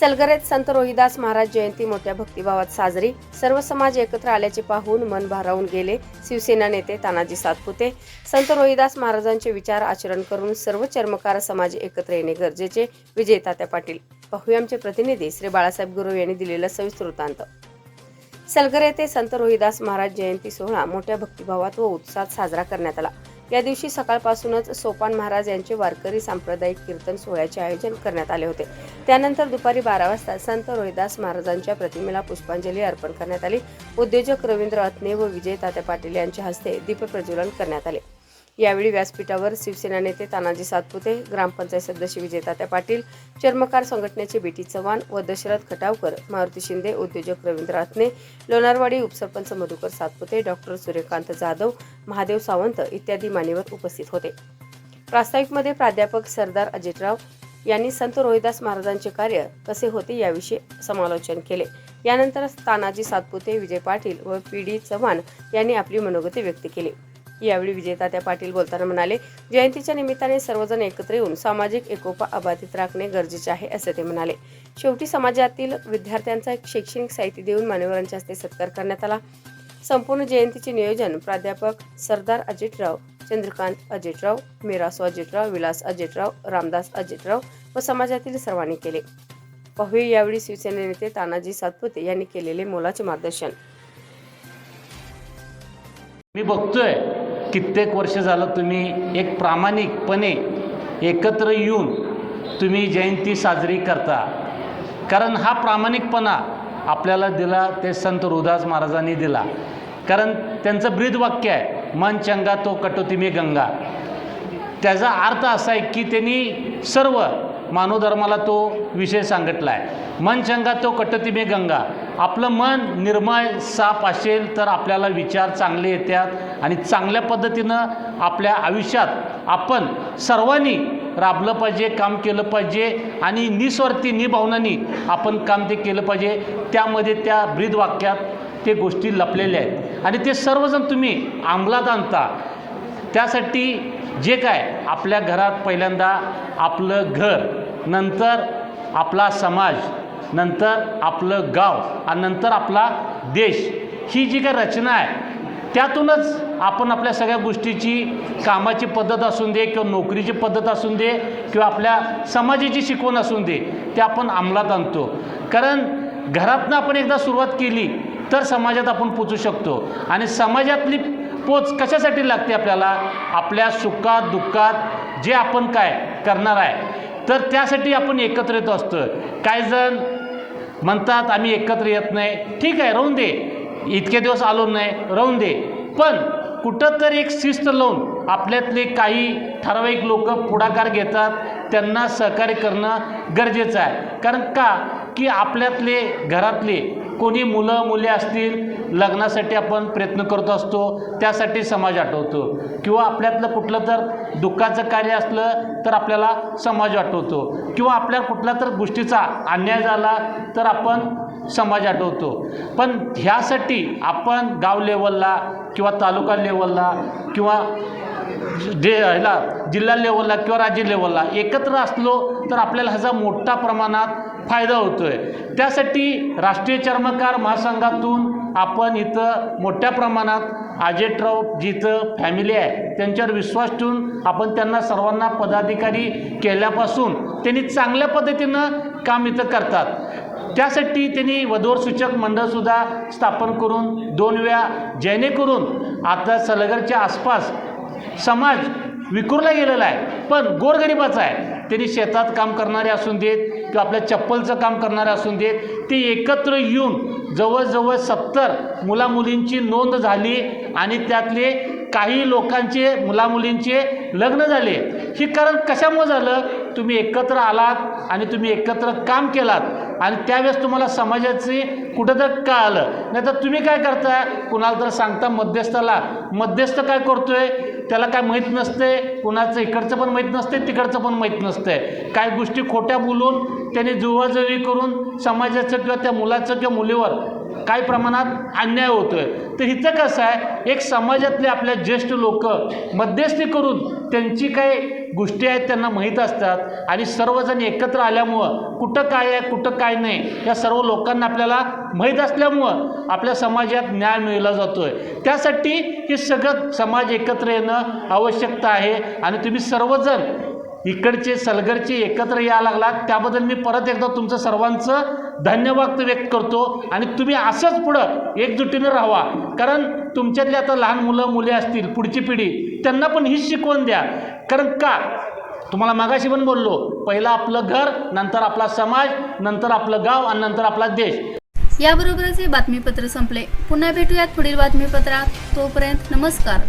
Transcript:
सलगरेत संत रोहिदास महाराज जयंती मोठ्या भक्तिभावात साजरी. सर्व समाज एकत्र आल्याचे पाहून मन भारावून गेले. शिवसेना नेते तानाजी सातपुते संत रोहिदास महाराजांचे विचार आचरण करून सर्व चर्मकार समाज एकत्र येणे गरजेचे. विजय तात्या पाटील. पाहूया आमचे प्रतिनिधी श्री बाळासाहेब गुरु यांनी दिलेला सविस्तर वृत्तांत. सलगर येथे संत रोहिदास महाराज जयंती सोहळा मोठ्या भक्तिभावात व उत्साहात साजरा करण्यात आला. या दिवशी सकाळपासूनच सोपान महाराज यांचे वारकरी सांप्रदायिक कीर्तन सोहळ्याचे आयोजन करण्यात आले होते. त्यानंतर दुपारी बारा वाजता संत रोहिदास महाराजांच्या प्रतिमेला पुष्पांजली अर्पण करण्यात आली. उद्योजक रवींद्र अत्ने व विजय तात्या पाटील यांच्या हस्ते दीपप्रज्वलन करण्यात आले. यावेळी व्यासपीठावर शिवसेना नेते तानाजी सातपुते ग्रामपंचायत सदस्य विजय तात्या पाटील चर्मकार संघटनेचे बेटी चव्हाण व दशरथ खटावकर मारुती शिंदे उद्योजक रवींद्र आत्ने लोणारवाडी उपसरपंच मधुकर सातपुते डॉक्टर सूर्यकांत जाधव महादेव सावंत इत्यादी मान्यवर उपस्थित होते. प्रास्ताविकमध्ये प्राध्यापक सरदार अजितराव यांनी संत रोहिदास महाराजांचे कार्य कसे होते याविषयी समालोचन केले. यानंतर तानाजी सातपुते विजय पाटील व पी डी चव्हाण यांनी आपली मनोगती व्यक्त केली. यावेळी विजेतात्या पाटील बोलताना म्हणाले जयंतीच्या निमित्ताने सर्वजण एकत्र येऊन सामाजिक एकोपा अबाधित राखणे गरजेचे आहे असे ते म्हणाले. शेवटी समाजातील विद्यार्थ्यांचा एक शैक्षणिक साहित्य देऊन मान्यवरांच्या हस्ते सत्कार करण्यात आला. संपूर्ण जयंतीचे नियोजन प्राध्यापक सरदार अजितराव चंद्रकांत अजितराव मिरासो अजितराव विलास अजितराव रामदास अजितराव व समाजातील सर्वांनी केले. पाहुया यावेळी शिवसेना नेते तानाजी सातपुते यांनी केलेले मोलाचे मार्गदर्शन. मी बघतोय. कित्येक वर्ष झालं तुम्ही एक प्रामाणिकपणे एकत्र येऊन तुम्ही जयंती साजरी करता. कारण हा प्रामाणिकपणा आपल्याला दिला ते संत रुदास महाराजांनी दिला. कारण त्यांचं ब्रीद वाक्य आहे मन चंगा तो कटोती मी गंगा. त्याचा अर्थ असा आहे की त्यांनी सर्व मानवधर्माला तो विषय सांगितला आहे मन चंगा तो कटतिमे गंगा. आपलं मन निर्मय साफ असेल तर आपल्याला विचार चांगले येतात आणि चांगल्या पद्धतीनं आपल्या आयुष्यात आपण सर्वांनी राबलं पाहिजे काम केलं पाहिजे आणि निस्वार्थी निभावनानी आपण काम ते केलं पाहिजे. त्यामध्ये त्या ब्रीद वाक्यात ते गोष्टी लपलेल्या आहेत. आणि ते सर्वजण तुम्ही अंमलात आणता. त्यासाठी जे काय आपल्या घरात पहिल्यांदा आपलं घर नंतर आपला समाज नंतर आपलं गाव आणि नंतर आपला देश. ही जी काय रचना आहे त्यातूनच आपण आपल्या सगळ्या गोष्टीची कामाची पद्धत असून दे किंवा नोकरीची पद्धत असून दे किंवा आपल्या समाजाची शिकवण असून दे ते आपण अंमलात आणतो. कारण घरातनं आपण एकदा सुरुवात केली तर समाजात आपण पोचू शकतो. आणि समाजातली पोच कशासाठी लागते आपल्याला? आपल्या सुखात दुःखात जे आपण काय करणार आहे तर त्यासाठी आपण एकत्र येत असतो काही जण म्हणतात आम्ही एकत्र येत नाही. ठीक आहे राहून दे. इतके दिवस आलो नाही राहून दे. पण कुठंतरी एक शिस्त लावून आपल्यातले काही ठराविक लोक पुढाकार घेतात. त्यांना सहकार्य करणं गरजेचं आहे. कारण का? की आपल्यातले घरातले कोणी मुलं मुले असतील लग्नासाठी आपण प्रयत्न करत असतो त्यासाठी समाज आठवतो. किंवा आपल्यातलं कुठलं तर दुःखाचं कार्य असलं तर आपल्याला समाज आठवतो. किंवा आपल्या कुठल्या तर गोष्टीचा अन्याय झाला तर आपण समाज आठवतो. पण ह्यासाठी आपण गाव लेवलला किंवा तालुका लेवलला किंवा जे ह्याला जिल्हा लेवलला किंवा राज्य लेवलला एकत्र असलो तर आपल्याला ह्याचा मोठ्या प्रमाणात फायदा होतो आहे त्यासाठी राष्ट्रीय चर्मकार महासंघातून आपण इथं मोठ्या प्रमाणात अजेटराव जिथं फॅमिली आहे त्यांच्यावर विश्वास ठेवून आपण त्यांना सर्वांना पदाधिकारी केल्यापासून त्यांनी चांगल्या पद्धतीनं काम इथं करतात. त्यासाठी त्यांनी वधूवर सूचक मंडळसुद्धा स्थापन करून दोन वेळा जेणेकरून आता सलगरच्या आसपास समाज विखुरला गेलेला आहे पण गोरगरिबाचा आहे. त्यांनी शेतात काम करणारे असून देत किंवा आपल्या चप्पलचं काम करणारे असून देत ते एकत्र येऊन जवळजवळ सत्तर मुलामुलींची नोंद झाली आणि त्यातले काही लोकांचे मुलामुलींचे लग्न झाले. हे कारण कशामुळे झालं? तुम्ही एकत्र आलात आणि तुम्ही एकत्र काम केलात आणि त्यावेळेस तुम्हाला समाजाचे कुठं तर का आलं नाही तर तुम्ही काय करता कुणाला तर सांगता मध्यस्थाला. मध्यस्थ काय करतोय? त्याला काय माहीत नसते कुणाचं इकडचं पण माहीत नसते तिकडचं पण माहीत नसते. काय गोष्टी खोट्या बोलून त्याने जुळवाजुळवी करून समाजाचं किंवा त्या मुलाचं किंवा मुलीवर काही प्रमाणात अन्याय होतो आहे तर हिचं कसं आहे एक समाजातले आपल्या ज्येष्ठ लोक मध्यस्थी करून त्यांची काही गोष्टी आहेत त्यांना माहीत असतात आणि सर्वजण एकत्र आल्यामुळं कुठं काय आहे कुठं काय नाही या सर्व लोकांना आपल्याला माहीत असल्यामुळं आपल्या समाजात न्याय मिळला आहे त्यासाठी हे सगळं समाज एकत्र येणं आवश्यकता आहे आणि तुम्ही सर्वजण इकडचे सलगरचे एकत्र यायला लागलात त्याबद्दल मी परत एकदा तुमचं सर्वांचं धन्यवाद व्यक्त करतो आणि तुम्ही असंच पुढं एकजुटीनं राहावा. कारण तुमच्यातले आता लहान मुलं मुले असतील पुढची पिढी त्यांना पण हीच शिकवण द्या. कारण का? तुम्हाला मागाशी पण बोललो पहिलं आपलं घर नंतर आपला समाज नंतर आपलं गाव आणि नंतर आपला देश. याबरोबरच हे बातमीपत्र संपले. पुन्हा भेटूयात पुढील बातमीपत्रात. तोपर्यंत नमस्कार.